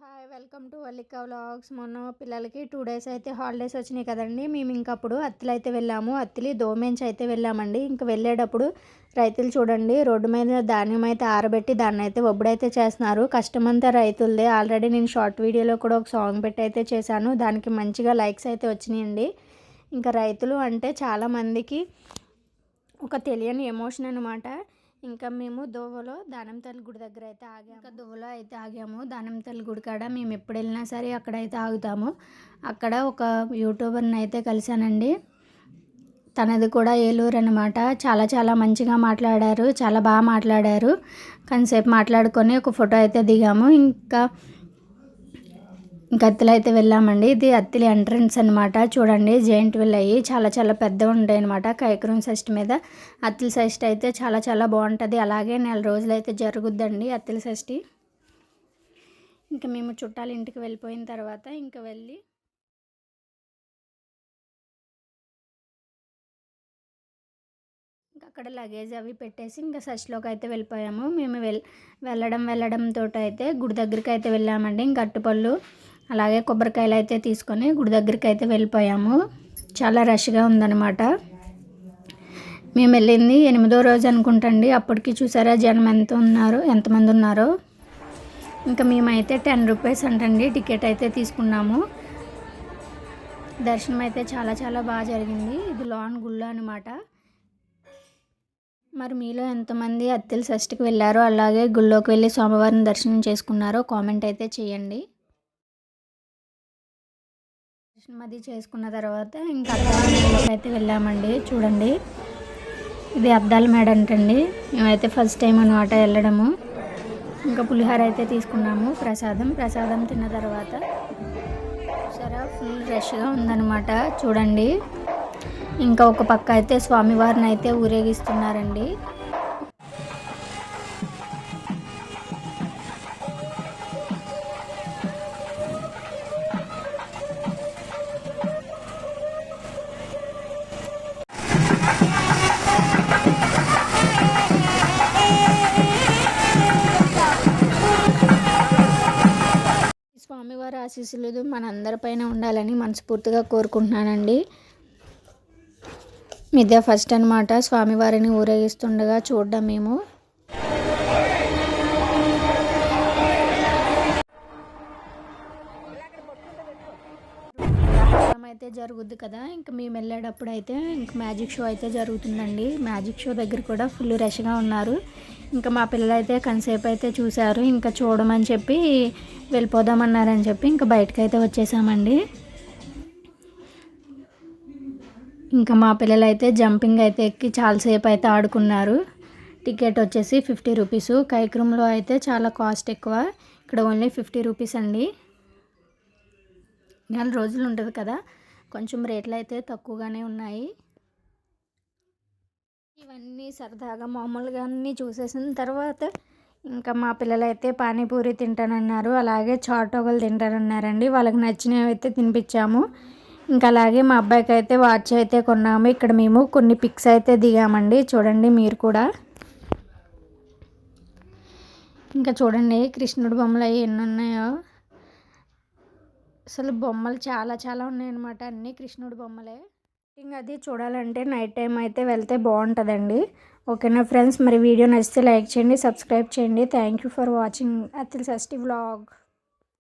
Hi welcome to Vallika vlogs. మొన్న పిల్లలకి two days అయితే హాలిడేస్ వచ్చినాయి కదండి. మేము ఇంకప్పుడు అత్తిలు అయితే వెళ్ళాము. అత్తిలి దోమేంచి అయితే వెళ్ళామండి. ఇంక వెళ్ళేటప్పుడు రైతులు చూడండి రోడ్డు మీద ధాన్యం అయితే ఆరబెట్టి దాన్ని అయితే ఒబ్బడైతే చేస్తున్నారు. కష్టమంతా రైతులదే. ఆల్రెడీ నేను షార్ట్ వీడియోలో కూడా ఒక సాంగ్ పెట్టి అయితే చేశాను. దానికి మంచిగా లైక్స్ అయితే వచ్చినాయండి. ఇంకా రైతులు అంటే చాలామందికి ఒక తెలియని ఎమోషన్ అనమాట ఇంకా మేము దోవలో దానం తల్లి గుడి దగ్గర అయితే ఆగాము. ఇంకా దోవలో అయితే ఆగాము. దానం తల్లి గుడి కాడ మేము ఎప్పుడు వెళ్ళినా సరే అక్కడైతే ఆగుతాము. అక్కడ ఒక యూట్యూబర్ని అయితే కలిశానండి. తనది కూడా ఏలూరు అనమాట చాలా చాలా మంచిగా మాట్లాడారు. చాలా బాగా మాట్లాడారు. కొంతసేపు మాట్లాడుకొని ఒక ఫోటో అయితే దిగాము. ఇంకా ఇంకా అయితే వెళ్ళామండి. ఇది అత్తిలి ఎంట్రన్స్ అనమాట చూడండి జైంట్ విల్ అయ్యి చాలా చాలా పెద్దగా ఉంటాయి అనమాట కైకరం షష్ఠి మీద. అత్తిలి షష్ఠి అయితే చాలా చాలా బాగుంటుంది. అలాగే నెల రోజులు అయితే జరుగుద్దండి అత్తిలి షష్ఠి ఇంకా మేము చుట్టాలు ఇంటికి వెళ్ళిపోయిన తర్వాత ఇంకా వెళ్ళి ఇంకా అక్కడ లగేజ్ అవి పెట్టేసి ఇంకా షష్టిలోకి అయితే వెళ్ళిపోయాము. మేము వెల్ వెళ్ళడం వెళ్ళడంతో అయితే గుడి దగ్గరికి అయితే వెళ్ళామండి. ఇంకా అట్టుపళ్ళు అలాగే కొబ్బరికాయలు అయితే తీసుకొని గుడి దగ్గరికి అయితే వెళ్ళిపోయాము. చాలా రష్గా ఉందన్నమాట. మేము వెళ్ళింది ఎనిమిదో రోజు అనుకుంటండి. అప్పటికి చూసారా జనం ఎంత ఉన్నారు ఎంతమంది ఉన్నారో. ఇంకా మేమైతే టెన్ రూపీస్ అంటండి టికెట్ అయితే తీసుకున్నాము. దర్శనం అయితే చాలా చాలా బాగా జరిగింది. ఇది లాన్ గుళ్ళు అనమాట మరి మీలో ఎంతమంది అత్తెల షష్టికి వెళ్ళారో అలాగే గుళ్ళోకి వెళ్ళి సోమవారం దర్శనం చేసుకున్నారో కామెంట్ అయితే చేయండి. దర్శనం అది చేసుకున్న తర్వాత ఇంకా అయితే వెళ్ళామండి. చూడండి. ఇది అద్దాల మేడ అంటండి మేమైతే ఫస్ట్ టైం అనమాట వెళ్ళడము. ఇంకా పులిహోర అయితే తీసుకున్నాము ప్రసాదం. ప్రసాదం తిన్న తర్వాత సరే ఫుల్ రష్గా ఉందన్నమాట. చూడండి. ఇంకా ఒక పక్క అయితే స్వామివారిని అయితే ఊరేగిస్తున్నారండి. స్వామివారి ఆశీస్సులు మనందరిపైన ఉండాలని మనస్ఫూర్తిగా కోరుకుంటున్నానండి. ఇదే ఫస్ట్ అనమాట స్వామివారిని ఊరేగిస్తుండగా చూడడం మేము. అయితే జరుగుద్ది కదా ఇంకా మేము వెళ్ళేటప్పుడు అయితే ఇంక మ్యాజిక్ షో అయితే జరుగుతుందండి. మ్యాజిక్ షో దగ్గర కూడా ఫుల్ రష్గా ఉన్నారు. ఇంకా మా పిల్లలు అయితే కన్సేపు అయితే చూశారు ఇంకా చూడమని చెప్పి వెళ్ళిపోదామన్నారని చెప్పి ఇంకా బయటకు అయితే వచ్చేసామండి. ఇంకా మా పిల్లలు అయితే జంపింగ్ అయితే ఎక్కి చాలాసేపు అయితే ఆడుకున్నారు. టికెట్ వచ్చేసి ఫిఫ్టీ రూపీస్. కైక్రూమ్లో అయితే చాలా కాస్ట్ ఎక్కువ. ఇక్కడ ఓన్లీ ఫిఫ్టీ రూపీస్ అండి. నెల రోజులు ఉంటుంది కదా కొంచెం రేట్లు అయితే తక్కువగానే ఉన్నాయి. ఇవన్నీ సరదాగా మామూలుగా అన్నీ చూసేసిన తర్వాత ఇంకా మా పిల్లలైతే పానీపూరి తింటానన్నారు అలాగే చాట్ ఒకళ్ళు తింటానన్నారండి. వాళ్ళకి నచ్చినవి అయితే తినిపించాము ఇంకా అలాగే మా అబ్బాయికి అయితే వాచ్ అయితే కొన్నాము. ఇక్కడ మేము కొన్ని పిక్స్ అయితే దిగామండి. చూడండి మీరు కూడా. ఇంకా చూడండి కృష్ణుడు బొమ్మలు అవి ఎన్ని ఉన్నాయో అసలు బొమ్మలు చాలా చాలా ఉన్నాయన్నమాట. అన్నీ కృష్ణుడి బొమ్మలే. ఇంకా అది చూడాలంటే నైట్ టైం అయితే వెళ్తే బాగుంటుందండి. ఓకేనా ఫ్రెండ్స్? మరి వీడియో నచ్చితే లైక్ చేయండి సబ్స్క్రైబ్ చేయండి. థ్యాంక్ యూ ఫర్ వాచింగ్ అతిల్ షష్ఠి వ్లాగ్